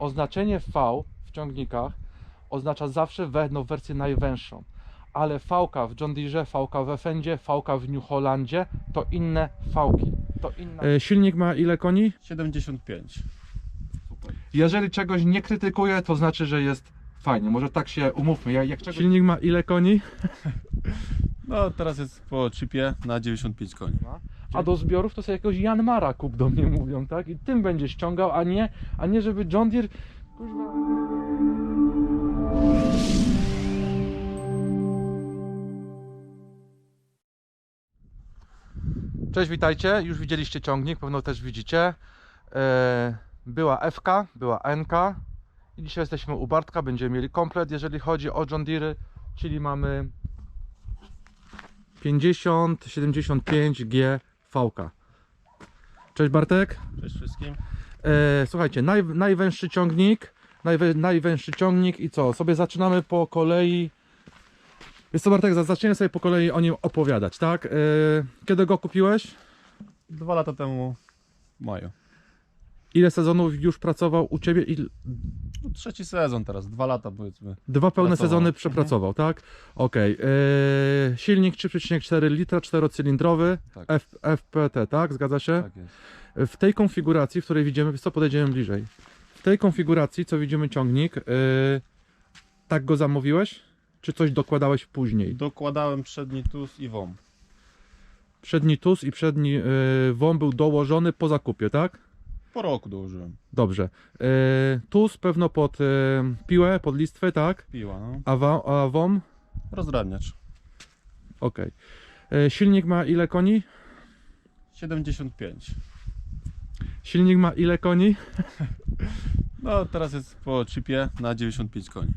oznaczenie V w ciągnikach oznacza zawsze no, wersję najwęższą. Ale V w John Deere, V w Fendzie, V w New Hollandzie to inne. To inna... E, silnik ma ile koni? 75. Jeżeli czegoś nie krytykuję, to znaczy, że jest fajnie. Może tak się umówmy. Jak, jak czegoś... Silnik ma ile koni? No teraz jest po chipie na 95 koni. A do zbiorów to sobie jakiegoś Janmara kup do mnie mówią, tak? I tym będzie ściągał, a nie, a nie żeby John Deere. Kurwa. Cześć, witajcie. Już widzieliście ciągnik, pewno też widzicie. E, Była FK, była NK i dzisiaj jesteśmy u Bartka, będziemy mieli komplet, jeżeli chodzi o John Deere, czyli mamy 50 75 G VK. Cześć Bartek. Cześć wszystkim. E, słuchajcie, naj, najwęższy ciągnik, najwę, najwęższy ciągnik i co? Sobie zaczynamy po kolei. Jest co Bartek, za- zaczniemy sobie po kolei o nim opowiadać, tak? E, kiedy go kupiłeś? Dwa lata temu w maju. Ile sezonów już pracował u Ciebie? I No, trzeci sezon teraz, dwa lata powiedzmy. dwa pełne Pracował. sezony przepracował, tak? Okej. E, silnik 3,4 litra, czterocylindrowy, Tak. F, FPT, tak? Zgadza się? Tak jest. W tej konfiguracji, w której widzimy, co podejdziemy bliżej. W tej konfiguracji, co widzimy ciągnik, yy, tak go zamówiłeś? Czy coś dokładałeś później? Dokładałem przedni tus i WOM. Przedni tus i przedni yy, WOM był dołożony po zakupie, tak? Po roku dołożyłem. Dobrze. Yy, tus pewno pod yy, piłę, pod listwę, tak? Piła, no. A, wa, a WOM? Rozdrabniacz. Okej. Yy, silnik ma ile koni? 75. Silnik ma ile koni? No teraz jest po chipie na 95 koni.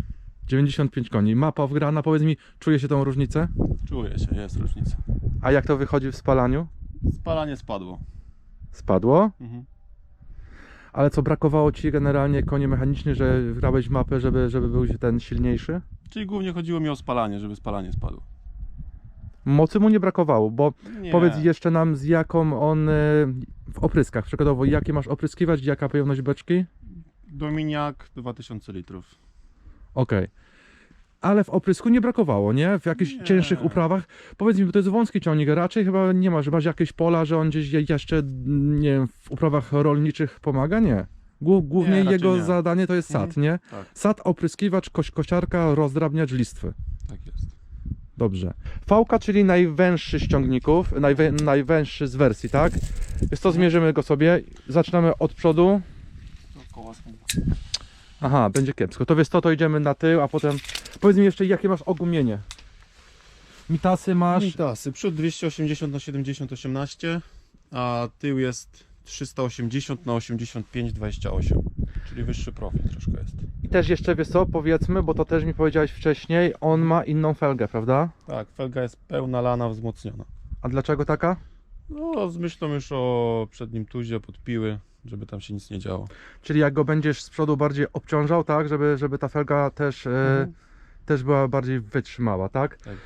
95 koni. Mapa wgrana, powiedz mi, czuje się tą różnicę? Czuję się, jest różnica. A jak to wychodzi w spalaniu? Spalanie spadło. Spadło? Mhm. Ale co brakowało ci generalnie koni mechanicznie, że grałeś mapę, żeby, żeby był ten silniejszy? Czyli głównie chodziło mi o spalanie, żeby spalanie spadło. Mocy mu nie brakowało, bo Nie. powiedz jeszcze nam z jaką on y, w opryskach, przykładowo jakie masz opryskiwać, jaka pojemność beczki? Dominiak 2000 litrów. Okej. Ale w oprysku nie brakowało, nie? W jakichś Nie. cięższych uprawach. Powiedz mi, bo to jest wąski ciągnik, raczej chyba nie ma, że masz jakieś pola, że on gdzieś je- jeszcze, nie wiem, w uprawach rolniczych pomaga? Nie. Głó- Głównie raczej jego nie. zadanie to jest sad, Mhm. nie? Tak. Sad, opryskiwacz, koś, kosiarka, rozdrabniacz listwy. Tak jest. Dobrze. VK, czyli najwęższy z ciągników, najwę, najwęższy z wersji, tak? Jest to zmierzymy go sobie. Zaczynamy od przodu. Są- Aha, będzie kiepsko. To wiesz co, to idziemy na tył, a potem powiedz mi jeszcze jakie masz ogumienie. Mitasy masz. Mitasy. Przód 280 na 70 18, a tył jest 380 na 85 28. Czyli wyższy profil troszkę jest. I też jeszcze wiesz co, powiedzmy, bo to też mi powiedziałeś wcześniej, on ma inną felgę, prawda? Tak, felga jest pełna lana wzmocniona. A dlaczego taka? No, z myślą już o przednim tuzie podpiły, żeby tam się nic nie działo. Czyli jak go będziesz z przodu bardziej obciążał, tak, żeby, żeby ta felga też, e, Mhm. też była bardziej wytrzymała, tak? Tak.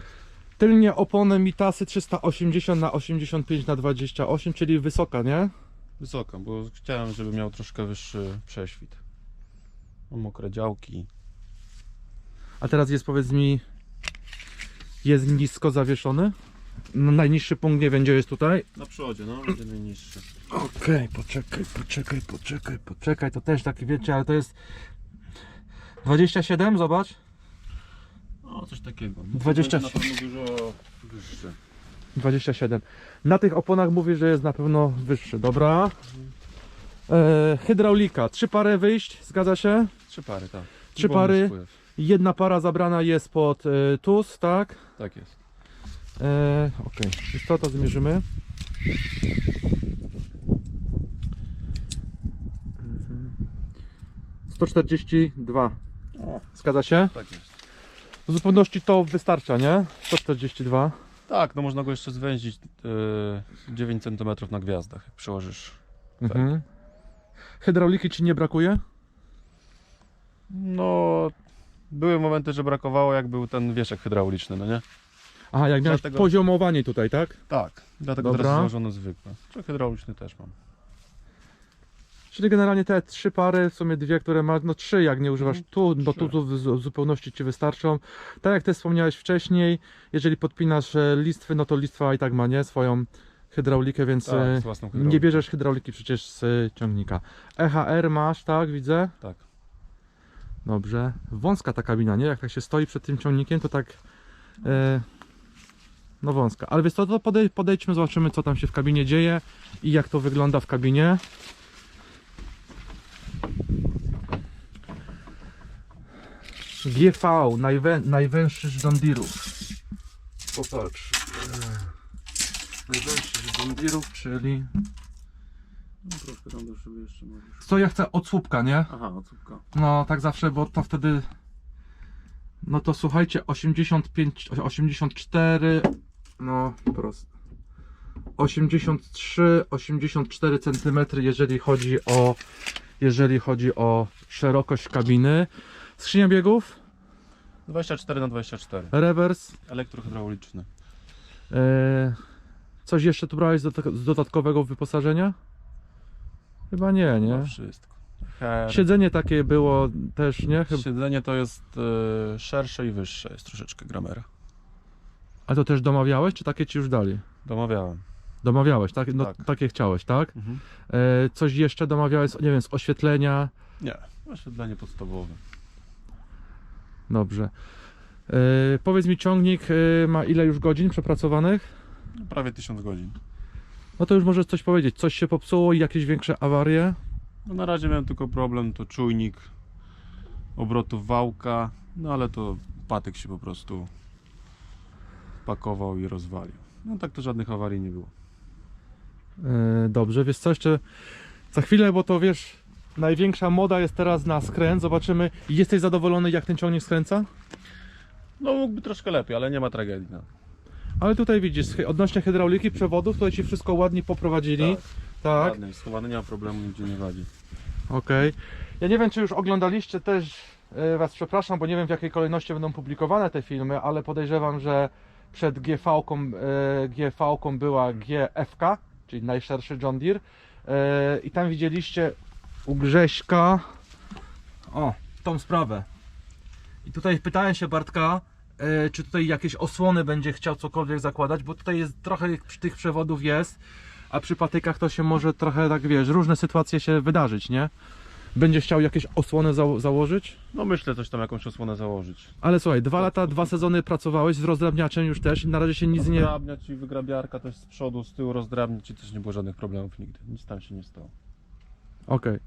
Tylnie opony Mitasy 380 na 85 na 28, czyli wysoka, nie? Wysoka, bo chciałem, żeby miał troszkę wyższy prześwit. Mam mokre działki. A teraz jest powiedz mi, jest nisko zawieszony? No, najniższy punkt nie będzie jest tutaj. Na przodzie, no, będzie najniższy. Okej, poczekaj, poczekaj, poczekaj, poczekaj. To też taki wiecie, ale to jest 27, zobacz. No, coś takiego. 20. Na pewno dużo wyższy. 27. Na tych oponach mówi, że jest na pewno wyższy, dobra. E, hydraulika, trzy pary wyjść, zgadza się? Trzy pary, tak. Trzy Wolny pary. spływ. Jedna para zabrana jest pod e, TUS, tak? Tak jest. E, co to zmierzymy? Czterdzieści dwa. O, Zgadza się? tak jest. W zupełności to wystarcza, nie? 142. Tak, no można go jeszcze zwęzić yy, 9 cm na gwiazdach, jak przełożysz. Mhm. Hydrauliki ci nie brakuje? No, były momenty, że brakowało, jak był ten wieszek hydrauliczny, no nie? Aha, jak miałeś Dlatego- poziomowanie tutaj, tak? Tak, dlatego Dobra. teraz założono zwykłe. Czy hydrauliczny też mam. Czyli generalnie te trzy pary, w sumie dwie, które masz, no trzy jak nie używasz Mhm, tu, bo trzy. tu, tu w zu- w zupełności Ci wystarczą. Tak jak Ty wspomniałeś wcześniej, jeżeli podpinasz e, listwy, no to listwa i tak ma, nie? Swoją hydraulikę, więc e, Tak, z własną nie bierzesz hydrauliki przecież z e, ciągnika. EHR masz, tak, widzę? Tak. Dobrze. Wąska ta kabina, nie? Jak tak się stoi przed tym ciągnikiem, to tak... E, no wąska. Ale wiesz co, to podej podejdźmy, zobaczymy co tam się w kabinie dzieje i jak to wygląda w kabinie. GV, najwę najwęższy z John Deere'ów. Popatrz. Najwęższy z John Deere'ów, czyli... No, troszkę tam do szyby jeszcze możesz. Co ja chcę od słupka, nie? Aha, odsłupka. No, tak zawsze, bo to wtedy. No to słuchajcie, 85, 84, no prosto. 83, 84 cm, jeżeli chodzi o jeżeli chodzi o szerokość kabiny. Skrzynia biegów, 24 na 24. rewers. Elektrohydrauliczny. E, coś jeszcze tu brałeś z, dodat- z dodatkowego wyposażenia? Chyba nie, nie. No wszystko. Her. Siedzenie takie było też, nie? Chyba, Siedzenie to jest e, szersze i wyższe, jest troszeczkę gramera. Ale to też domawiałeś, czy takie ci już dali? Domawiałem. Domawiałeś, tak? No, Tak. Takie chciałeś, tak? Mhm. E, coś jeszcze domawiałeś, nie wiem, z oświetlenia? Nie, oświetlenie podstawowe. Dobrze. E, powiedz mi, ciągnik e, ma ile już godzin przepracowanych? No, prawie 1000 godzin. No to już możesz coś powiedzieć. Coś się popsuło i jakieś większe awarie? No, na razie miałem tylko problem, to czujnik obrotów wałka, no ale to patyk się po prostu pakował i rozwalił. No tak to żadnych awarii nie było. E, dobrze, wiesz co, jeszcze za chwilę, bo to wiesz, największa moda jest teraz na skręt. Zobaczymy. Jesteś zadowolony, jak ten ciągnik skręca? No mógłby troszkę lepiej, ale nie ma tragedii. No. Ale tutaj widzisz, odnośnie hydrauliki, przewodów, tutaj ci wszystko ładnie poprowadzili. Tak. tak. Ładny, schowany, nie ma problemu, nigdzie nie wadzi. Okej. Ja nie wiem, czy już oglądaliście też, e, Was przepraszam, bo nie wiem w jakiej kolejności będą publikowane te filmy, ale podejrzewam, że przed GV-ką, e, GV-ką była GFK, czyli najszerszy John Deere. E, I tam widzieliście u Grześka, o, tą sprawę. I tutaj pytałem się Bartka, e, czy tutaj jakieś osłony będzie chciał cokolwiek zakładać, bo tutaj jest trochę tych przewodów jest, a przy patykach to się może trochę tak wiesz, różne sytuacje się wydarzyć, nie? Będzie chciał jakieś osłony za założyć? No myślę coś tam jakąś osłonę założyć. Ale słuchaj, dwa lata, dwa sezony pracowałeś z rozdrabniaczem już też i na razie się nic nie... Rozdrabniać i wygrabiarka też z przodu, z tyłu rozdrabniać i też nie było żadnych problemów nigdy. Nic tam się nie stało. Okej.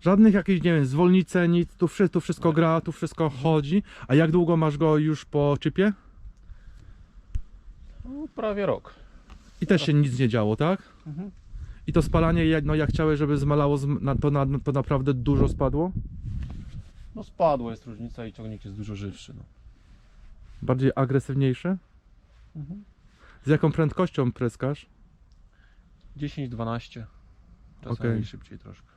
Żadnych jakichś, nie wiem, zwolnice, nic, tu, wszy tu wszystko gra, tu wszystko chodzi. A jak długo masz go już po czypie? No, prawie rok. I też się nic nie działo, tak? Mhm. I to spalanie, no jak chciałeś, żeby zmalało, to, na, to naprawdę dużo spadło? No spadło, jest różnica i ciągnik jest dużo żywszy. No. Bardziej agresywniejsze? Z jaką prędkością pryskasz? 10-12. Czasami Okej. szybciej troszkę.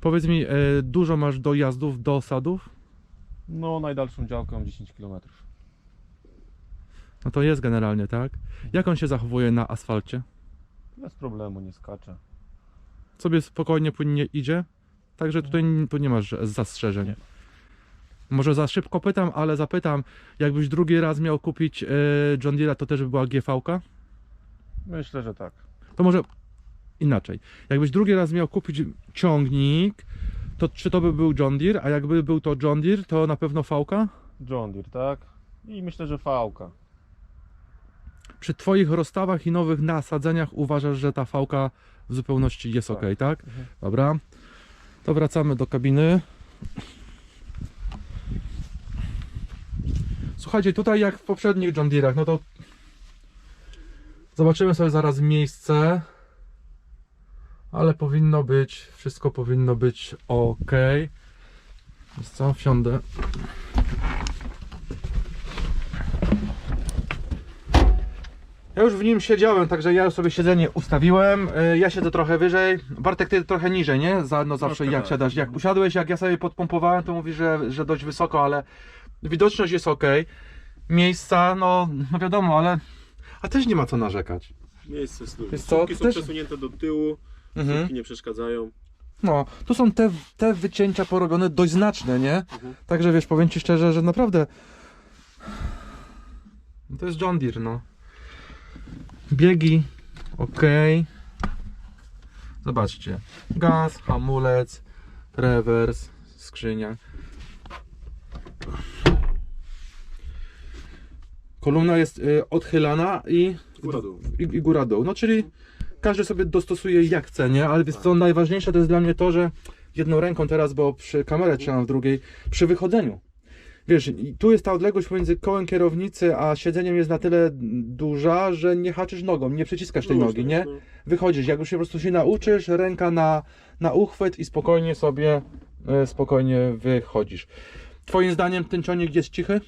Powiedz mi, e, dużo masz dojazdów do osadów? No najdalszą działkę mam 10 km. No to jest generalnie, tak? Jak on się zachowuje na asfalcie? Bez problemu, nie skacze. Sobie spokojnie, płynnie idzie? Także tutaj tu nie masz zastrzeżeń. Nie. Może za szybko pytam, ale zapytam, jakbyś drugi raz miał kupić e, John Deere, to też by była GV-ka? Myślę, że tak. To może inaczej. Jakbyś drugi raz miał kupić ciągnik, to czy to by był John Deere, a jakby był to John Deere, to na pewno V-ka? John Deere, tak? I myślę, że fałka. Przy twoich rozstawach i nowych nasadzeniach uważasz, że ta V-ka w zupełności jest Tak. ok, tak? Mhm. Dobra. To wracamy do kabiny. Słuchajcie, tutaj jak w poprzednich John Deere'ach, no to zobaczymy sobie zaraz miejsce. Ale powinno być, wszystko powinno być ok. Więc co, wsiądę. Ja już w nim siedziałem, także ja już sobie siedzenie ustawiłem. Y, Ja siedzę trochę wyżej. Bartek, ty trochę niżej, nie? Za, no zawsze jak tak. siadasz. Jak usiadłeś, jak ja sobie podpompowałem, to mówisz, że, że dość wysoko, ale widoczność jest ok. Miejsca, no, no wiadomo, ale. A też nie ma co narzekać. Miejsce jest duże. Wiesz co, Słupki są też- przesunięte do tyłu, Mhm. słupki nie przeszkadzają. No, tu są te, te wycięcia porobione dość znaczne, nie? Mhm. Także wiesz, powiem ci szczerze, że naprawdę. To jest John Deere, no. Biegi, ok. Zobaczcie. Gaz, hamulec, rewers, skrzynia. Kolumna jest y, odchylana i Góra dół. i, i góra dół. No czyli każdy sobie dostosuje jak chce, nie? Ale wiesz co najważniejsze to jest dla mnie to, że jedną ręką teraz, bo przy kamerę trzymam w drugiej, przy wychodzeniu. Wiesz, tu jest ta odległość pomiędzy kołem kierownicy a siedzeniem jest na tyle duża, że nie haczysz nogą, nie przyciskasz tej nogi, nie? Wychodzisz, jak już się po prostu się nauczysz, ręka na, na uchwyt i spokojnie sobie, e, spokojnie wychodzisz. Twoim zdaniem ten ciągnik jest cichy?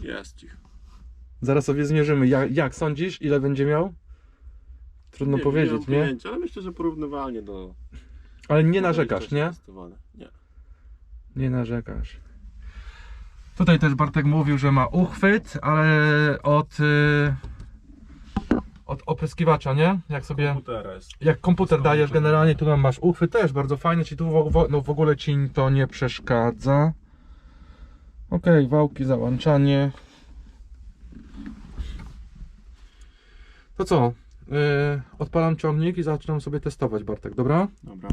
Jest cicho. Zaraz sobie zmierzymy. Jak, jak sądzisz, ile będzie miał? Trudno nie, powiedzieć, nie? Pojęcia, ale myślę, że porównywalnie do... Ale nie narzekasz, nie? Nie. Nie narzekasz. Tutaj też Bartek mówił, że ma uchwyt, ale od, y, od opryskiwacza, nie? Jak sobie, jak komputer dajesz generalnie, tu tam masz uchwyt też, bardzo fajnie, ci tu w, w, no w ogóle ci to nie przeszkadza. Ok, wałki, załączanie. To co? Y, odpalam ciągnik i zaczynam sobie testować, Bartek, dobra? Dobra.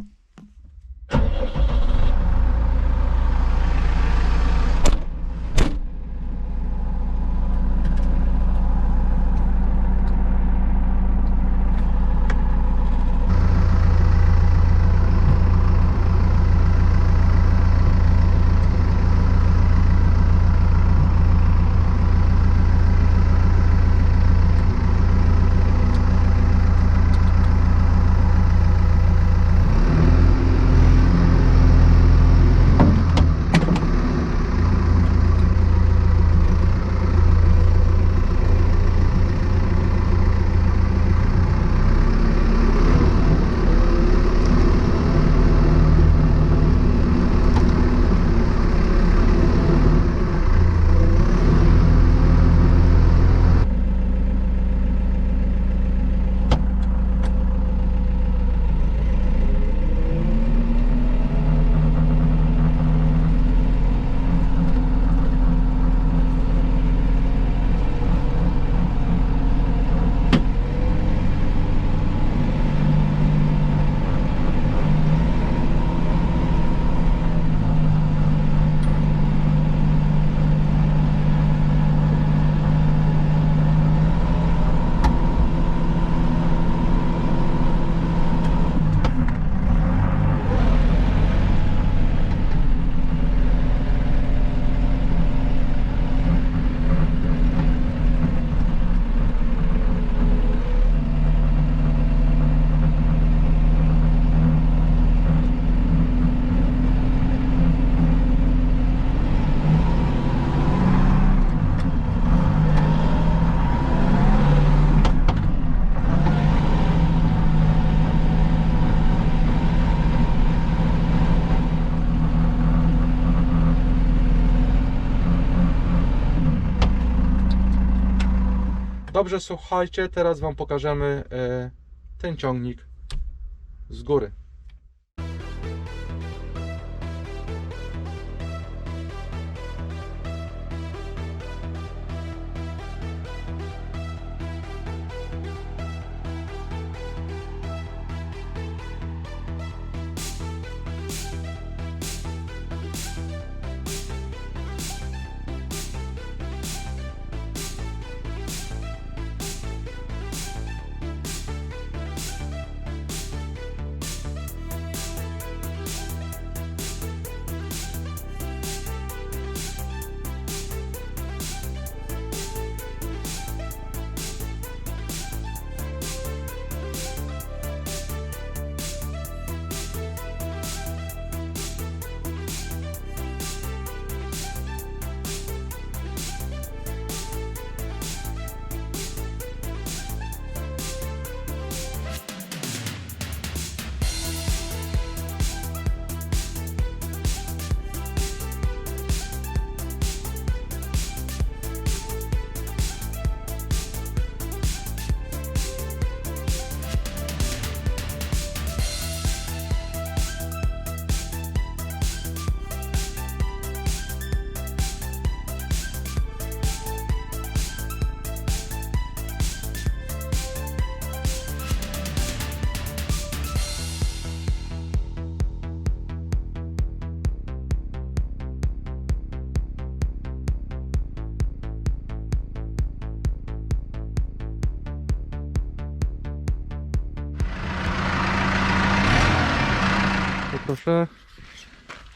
Dobrze, słuchajcie, teraz Wam pokażemy e, ten ciągnik z góry.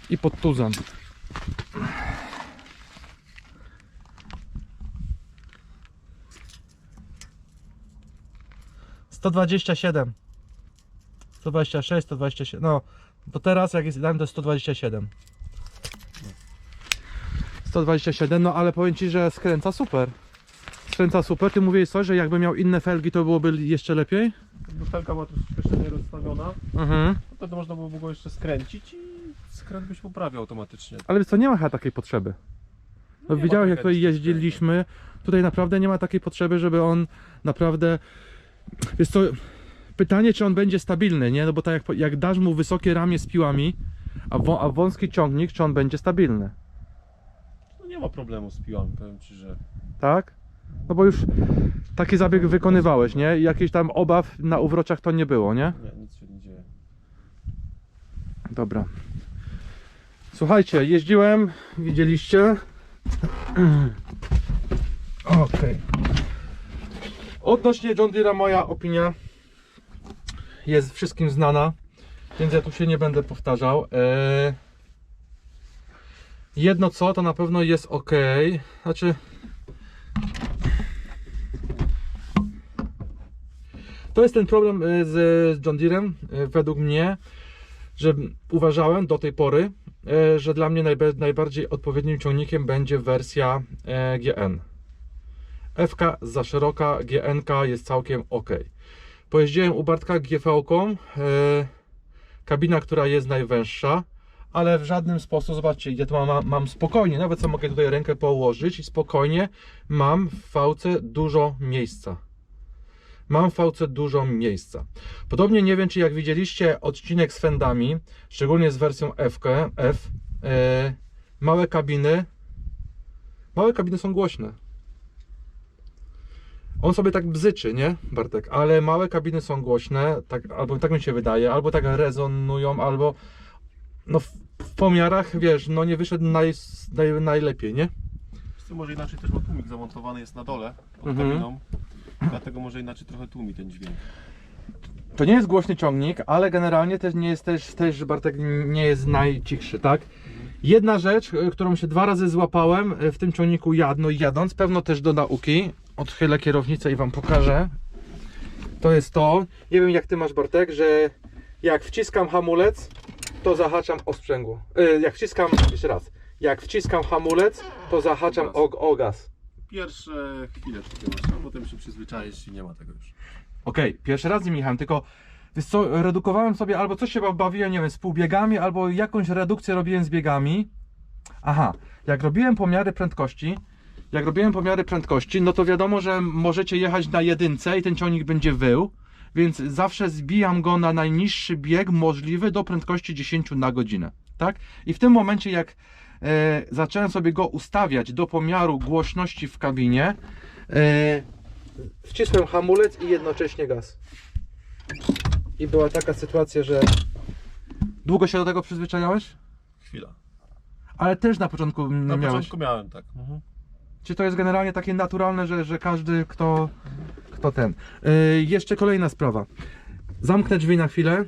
I pod tuzem. Sto dwadzieścia siedem. 126, 127. No, to teraz jak jest idealnie to jest 127. 127, no ale powiem ci, że skręca super. Skręca super. Ty mówiłeś coś, że jakby miał inne felgi, to byłoby jeszcze lepiej? Butelka była troszeczkę jeszcze nie rozstawiona, Mhm. to wtedy można było go jeszcze skręcić i skręt byś poprawiał automatycznie. Ale wiesz co, nie ma chyba takiej potrzeby. No, nie ma widziałeś jak tutaj chęci jeździliśmy. Tutaj naprawdę nie ma takiej potrzeby, żeby on naprawdę. Wiesz co, pytanie czy on będzie stabilny, nie? No bo tak jak, po- jak dasz mu wysokie ramię z piłami, a, wą, a wąski ciągnik, czy on będzie stabilny, No nie ma problemu z piłami, powiem Ci, że tak? No bo już taki zabieg wykonywałeś, nie? I jakichś tam obaw na uwrociach to nie było, nie? nie, nic się nie dzieje. Dobra. Słuchajcie, jeździłem, widzieliście. Okej. Odnośnie John Deere'a moja opinia jest wszystkim znana, więc ja tu się nie będę powtarzał. Eee, Jedno co, to na pewno jest ok. Znaczy. To jest ten problem e, z John Deere'em, e, według mnie że uważałem do tej pory, e, że dla mnie najbardziej odpowiednim ciągnikiem będzie wersja GN. FK za szeroka, GNK jest całkiem ok. Pojeździłem u Bartka GV-ką, kabina, która jest najwęższa, ale w żadnym sposób, zobaczcie, ja tu mam, mam spokojnie, nawet co mogę tutaj rękę położyć i spokojnie mam w fałce dużo miejsca. Mam w fałce dużo miejsca. Podobnie nie wiem, czy jak widzieliście odcinek z fendami, szczególnie z wersją FK, F, e, małe kabiny, małe kabiny są głośne. On sobie tak bzyczy, nie, Bartek? Ale małe kabiny są głośne, tak, albo tak mi się wydaje, albo tak rezonują, albo no w, w pomiarach, wiesz, no nie wyszedł naj, naj, najlepiej, nie? Może inaczej też, bo tłumik zamontowany jest na dole, pod Mhm. kabiną. Dlatego może inaczej trochę tłumi ten dźwięk. To nie jest głośny ciągnik, ale generalnie też nie jest też, też Bartek nie jest najcichszy, tak? Jedna rzecz, y, którą się dwa razy złapałem y, w tym ciągniku jad, no jadąc, pewno też do nauki. Odchylę kierownicę i wam pokażę. To jest to. Nie wiem jak ty masz Bartek, że jak wciskam hamulec, to zahaczam o sprzęgło. Y, Jak wciskam, jeszcze raz. Jak wciskam hamulec, to zahaczam o, o gaz. Pierwsze chwile takie masz, a potem się przyzwyczaisz i nie ma tego już. Okej, pierwszy raz z nim tylko wiesz co, redukowałem sobie albo coś się bawiłem, nie wiem, z półbiegami, albo jakąś redukcję robiłem z biegami. Aha, jak robiłem pomiary prędkości, jak robiłem pomiary prędkości, no to wiadomo, że możecie jechać na jedynce i ten ciągnik będzie wył, więc zawsze zbijam go na najniższy bieg możliwy do prędkości 10 na godzinę, tak? I w tym momencie jak zacząłem sobie go ustawiać do pomiaru głośności w kabinie, e, wcisłem hamulec i jednocześnie gaz. I była taka sytuacja, że długo się do tego przyzwyczajałeś? Chwila. Ale też na początku Na miałeś. początku miałem tak. Mhm. Czy to jest generalnie takie naturalne, że, że każdy kto, kto ten. Yy, jeszcze kolejna sprawa. Zamknę drzwi na chwilę.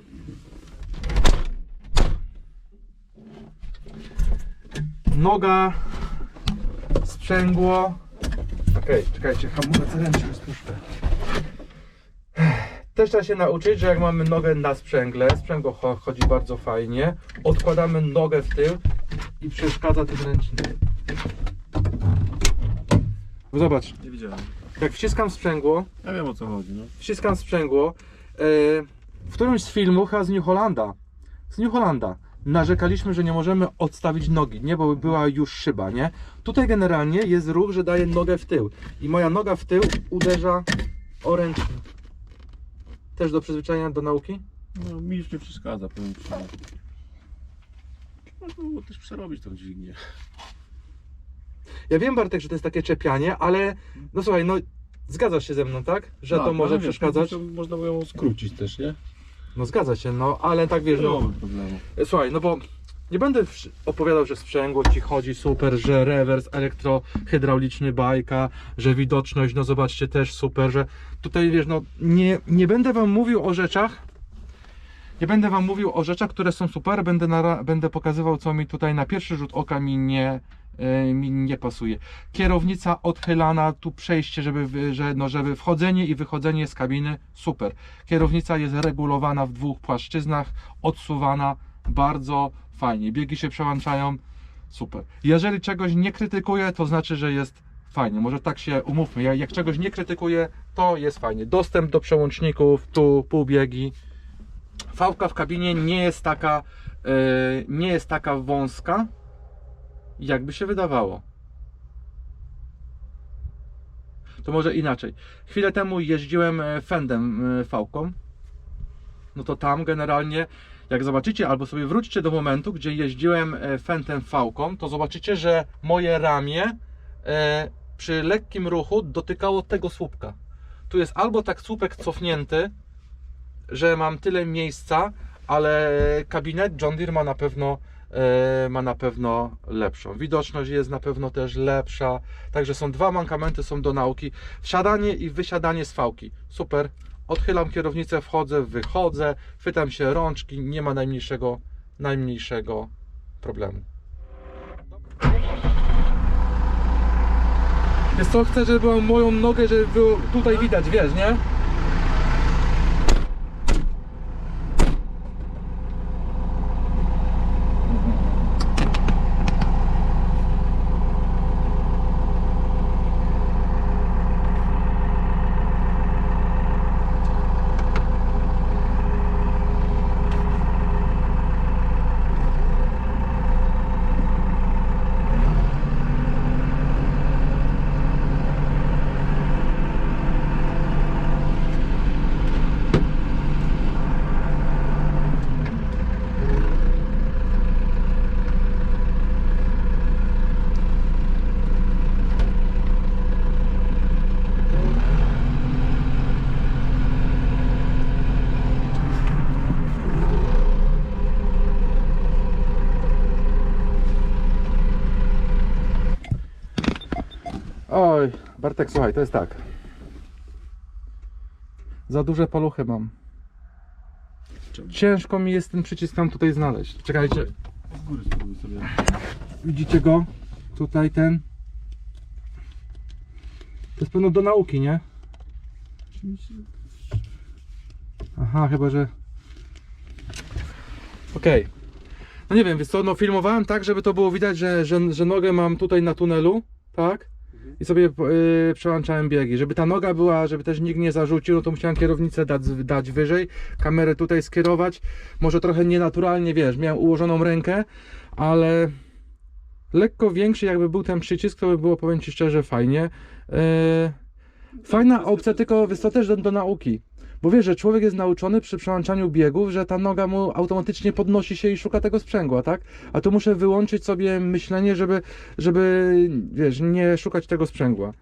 Noga, sprzęgło. Okej, czekajcie, hamulec ręczny spuszczę. Też trzeba się nauczyć, że jak mamy nogę na sprzęgle, sprzęgło cho- chodzi bardzo fajnie, odkładamy nogę w tył i przeszkadza tym ręcznym. Zobacz, Nie widziałem. jak wciskam sprzęgło, Ja wiem o co chodzi, no. wciskam sprzęgło, e, w którymś z filmów, chyba z New Hollanda, z New Hollanda, narzekaliśmy, że nie możemy odstawić nogi, nie, bo była już szyba, nie? Tutaj generalnie jest ruch, że daję nogę w tył i moja noga w tył uderza o ręczny. Też do przyzwyczajenia do nauki? no mi już nie przeszkadza, powiem Ci. Można było też przerobić tą dźwignię. Ja wiem Bartek, że to jest takie czepianie, ale no słuchaj, no zgadzasz się ze mną, tak? Że Tak, to może ale wiesz, przeszkadzać? Można, można było ją skrócić też, nie? No zgadza się, no ale tak wiesz, no problemu. Słuchaj, no bo nie będę wsz- opowiadał, że sprzęgło ci chodzi super, że rewers elektrohydrauliczny bajka, że widoczność, no zobaczcie, też super, że tutaj wiesz, no nie, nie będę wam mówił o rzeczach, Nie będę Wam mówił o rzeczach, które są super, będę, nara- będę pokazywał, co mi tutaj na pierwszy rzut oka mi nie, e, mi nie pasuje. Kierownica odchylana, tu przejście, żeby, że, no, żeby wchodzenie i wychodzenie z kabiny, super. Kierownica jest regulowana w dwóch płaszczyznach, odsuwana, bardzo fajnie. Biegi się przełączają, super. Jeżeli czegoś nie krytykuję, to znaczy, że jest fajnie. Może tak się umówmy. Ja- Jak czegoś nie krytykuję, to jest fajnie. Dostęp do przełączników, tu półbiegi. Fałka w kabinie nie jest taka, e, nie jest taka wąska, jakby się wydawało. To może inaczej. Chwilę temu jeździłem e, Fendem e, fałką. No to tam generalnie, jak zobaczycie, albo sobie wróćcie do momentu, gdzie jeździłem Fendem fałką, to zobaczycie, że moje ramię przy lekkim ruchu dotykało tego słupka. Tu jest albo tak słupek cofnięty, że mam tyle miejsca, ale kabinet John Deere ma na pewno e, ma na pewno lepszą. Widoczność jest na pewno też lepsza. Także są dwa mankamenty są do nauki. Wsiadanie i wysiadanie z fałki. Super. Odchylam kierownicę, wchodzę, wychodzę, chwytam się rączki, nie ma najmniejszego najmniejszego problemu. Jest co, chcę, żeby moją nogę, żeby było tutaj widać, wiesz, nie? Bartek, słuchaj, to jest tak. Za duże paluchy mam. Ciężko mi jest ten przycisk tam tutaj znaleźć. Czekajcie, Z góry spróbuj sobie. widzicie go? Tutaj ten. To jest pewno do nauki, nie? Aha, chyba że. Okej. No nie wiem, więc co, no filmowałem tak, żeby to było widać, że, że, że nogę mam tutaj na tunelu, tak? I sobie yy, przełączałem biegi. Żeby ta noga była, żeby też nikt nie zarzucił, no to musiałem kierownicę dać, dać wyżej, kamerę tutaj skierować. Może trochę nienaturalnie, wiesz, miałem ułożoną rękę, ale lekko większy jakby był ten przycisk, to by było, powiem Ci szczerze, fajnie. Yy, fajna opcja, tylko to też do, do nauki. Bo wiesz, że człowiek jest nauczony przy przełączaniu biegów, że ta noga mu automatycznie podnosi się i szuka tego sprzęgła, tak? A tu muszę wyłączyć sobie myślenie, żeby, żeby wiesz, nie szukać tego sprzęgła.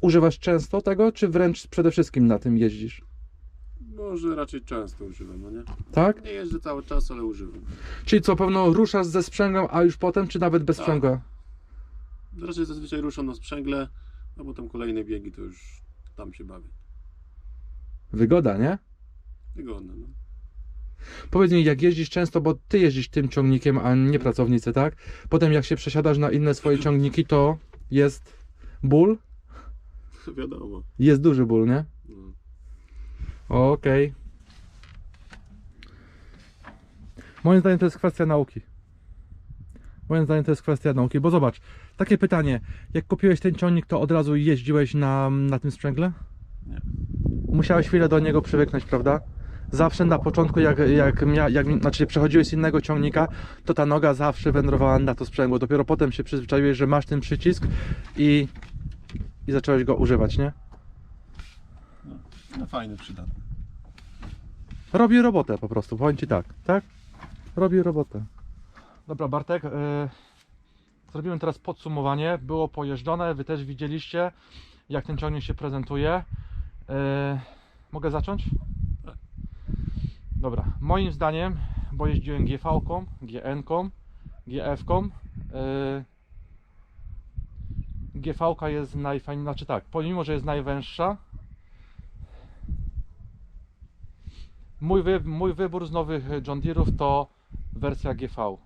Używasz często tego, czy wręcz przede wszystkim na tym jeździsz? Może raczej często używam, no nie? Tak? Nie jeżdżę cały czas, ale używam. Czyli co, pewno ruszasz ze sprzęgłem, a już potem, czy nawet bez Tak. sprzęgła? Raczej zazwyczaj ruszam na sprzęgle, a potem kolejne biegi to już tam się bawię. Wygoda, nie? Wygodne, no. Powiedz mi, jak jeździsz często, bo ty jeździsz tym ciągnikiem, a nie pracownicy, tak? Potem jak się przesiadasz na inne swoje ciągniki, to jest ból? Wiadomo. Jest duży ból, nie? No. Okej. Moim zdaniem to jest kwestia nauki. Moim zdaniem to jest kwestia nauki, bo zobacz, takie pytanie, jak kupiłeś ten ciągnik, to od razu jeździłeś na, na tym sprzęgle? Nie. Musiałeś chwilę do niego przywyknąć, prawda? Zawsze na początku, jak, jak, mia, jak znaczy przechodziłeś z innego ciągnika, to ta noga zawsze wędrowała na to sprzęgło. Dopiero potem się przyzwyczaiłeś, że masz ten przycisk i, i zacząłeś go używać, nie? no fajny, przydatny. Robi robotę po prostu, powiem Ci tak, tak? Robi robotę. Dobra Bartek, yy, zrobimy teraz podsumowanie. Było pojeżdżone, Wy też widzieliście jak ten ciągnik się prezentuje. Yy, mogę zacząć? Dobra, moim zdaniem, bo jeździłem GV-ką, GN-ką, GF-ką, yy, GV-ka jest najfajniejsza, znaczy tak, pomimo, że jest najwęższa, Mój, wy, mój wybór z nowych John Deere'ów to wersja GV.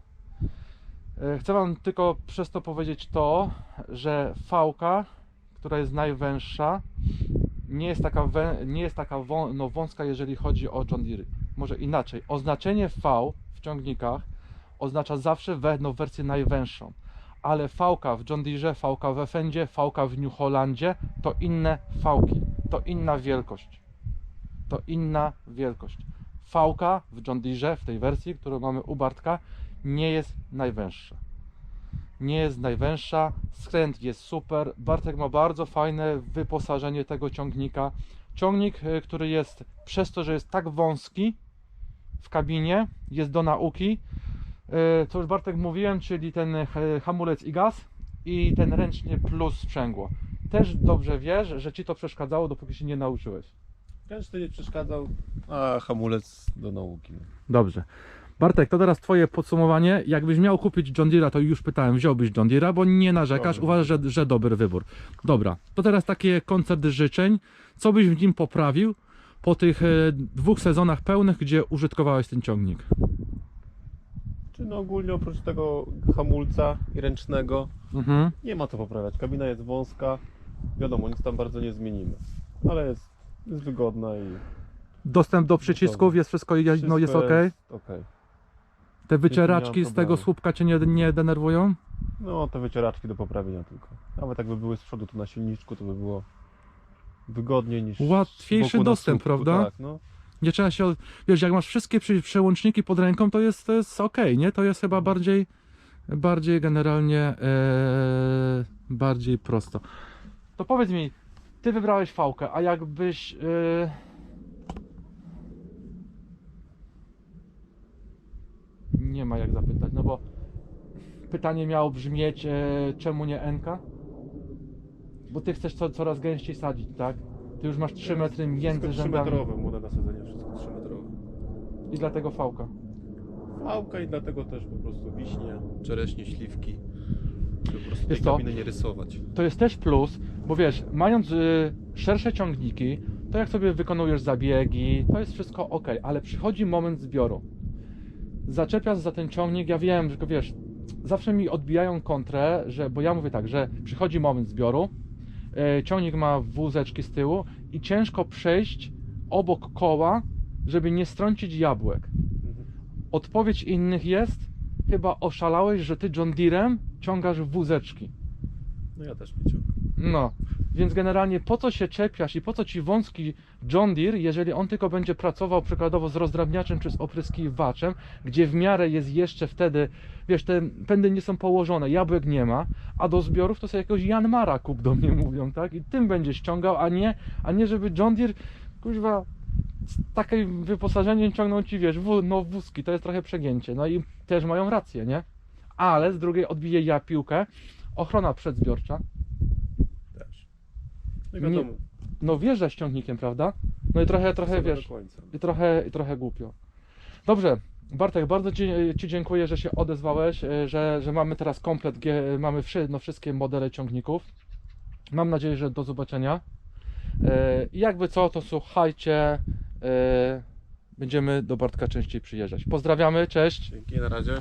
E, Chcę Wam tylko przez to powiedzieć to, że V, która jest najwęższa, nie jest taka, nie jest taka wą, no, wąska, jeżeli chodzi o John Deere. Może inaczej. Oznaczenie V w ciągnikach oznacza zawsze we, no, wersję najwęższą. Ale V w John Deere, V w Fendzie, V w New Hollandzie to inne V-ki, to inna wielkość. To inna wielkość. V w John Deere, w tej wersji, którą mamy u Bartka, nie jest najwęższa. Nie jest najwęższa, skręt jest super. Bartek ma bardzo fajne wyposażenie tego ciągnika. Ciągnik, y, który jest przez to, że jest tak wąski w kabinie, jest do nauki. Y, Co już Bartek mówiłem, czyli ten y, hamulec i gaz i ten ręcznie plus sprzęgło. Też dobrze wiesz, że ci to przeszkadzało, dopóki się nie nauczyłeś. Ręczny nie przeszkadzał, a hamulec do nauki. Dobrze. Bartek, to teraz twoje podsumowanie. Jakbyś miał kupić John Deere'a, to już pytałem, wziąłbyś John Deere'a, bo nie narzekasz, Dobry uważasz, że, że dobry wybór. Dobra, to teraz takie koncert życzeń. Co byś w nim poprawił po tych e, dwóch sezonach pełnych, gdzie użytkowałeś ten ciągnik? Czy no ogólnie oprócz tego hamulca i ręcznego Mhm. nie ma co poprawiać. Kabina jest wąska, wiadomo, nic tam bardzo nie zmienimy. Ale jest, jest wygodna i Dostęp do przycisków, jest wszystko, no, wszystko jest ok? okej. Te wycieraczki z tego problemu. słupka cię nie, nie denerwują? No te wycieraczki do poprawienia tylko. Nawet jakby były z przodu tu na silniczku, to by było wygodniej niż Łatwiejszy z boku na dostęp, słupku, prawda? Tak, no. Nie trzeba się, od- wiesz, jak masz wszystkie przy, przełączniki pod ręką, to jest, to jest ok, nie? To jest chyba bardziej, bardziej generalnie, e, bardziej prosto. To powiedz mi, ty wybrałeś fałkę, a jakbyś... E... Nie ma jak zapytać, no bo pytanie miało brzmieć, e, czemu nie NK? Bo ty chcesz co, coraz gęściej sadzić, tak? Ty już masz 3 metry między rzędami 3-metrowe, młode nasadzenie, wszystko 3-metrowe. i dlatego fałka. Małka i dlatego też po prostu wiśnie, czereśnie, śliwki. Żeby po prostu Wiesz tej co? kabiny nie rysować. to jest też plus, bo wiesz, mając y, szersze ciągniki, to jak sobie wykonujesz zabiegi, to jest wszystko ok, ale przychodzi moment zbioru. Zaczepiasz za ten ciągnik, ja wiem, tylko wiesz, zawsze mi odbijają kontrę, że, bo ja mówię tak, że przychodzi moment zbioru, y, ciągnik ma wózeczki z tyłu i ciężko przejść obok koła, żeby nie strącić jabłek. Odpowiedź innych jest, chyba oszalałeś, że ty John Deerem ciągasz wózeczki. No ja też nie ciągnę. No, więc generalnie po co się czepiasz i po co ci wąski John Deere, jeżeli on tylko będzie pracował przykładowo z rozdrabniaczem czy z opryskiwaczem, gdzie w miarę jest jeszcze wtedy, wiesz, te pędy nie są położone, jabłek nie ma, a do zbiorów to sobie jakiegoś Janmara kup do mnie mówią, tak? I tym będzie ściągał, a nie, a nie żeby John Deere, kuźwa, z takim wyposażeniem ciągnął ci, wiesz, wó, no wózki, to jest trochę przegięcie, no i też mają rację, nie? Ale z drugiej odbiję ja piłkę, ochrona przedzbiorcza. No i Nie- wiadomo, no wjeżdża ściągnikiem, prawda? No i trochę, trochę wiesz, i trochę, i trochę głupio. Dobrze, Bartek, bardzo Ci, ci dziękuję, że się odezwałeś, e, że, że mamy teraz komplet, G, mamy wszy, no, wszystkie modele ciągników. Mam nadzieję, że do zobaczenia. E, I jakby co, to słuchajcie, e, będziemy do Bartka częściej przyjeżdżać. Pozdrawiamy, cześć. Dzięki, na razie.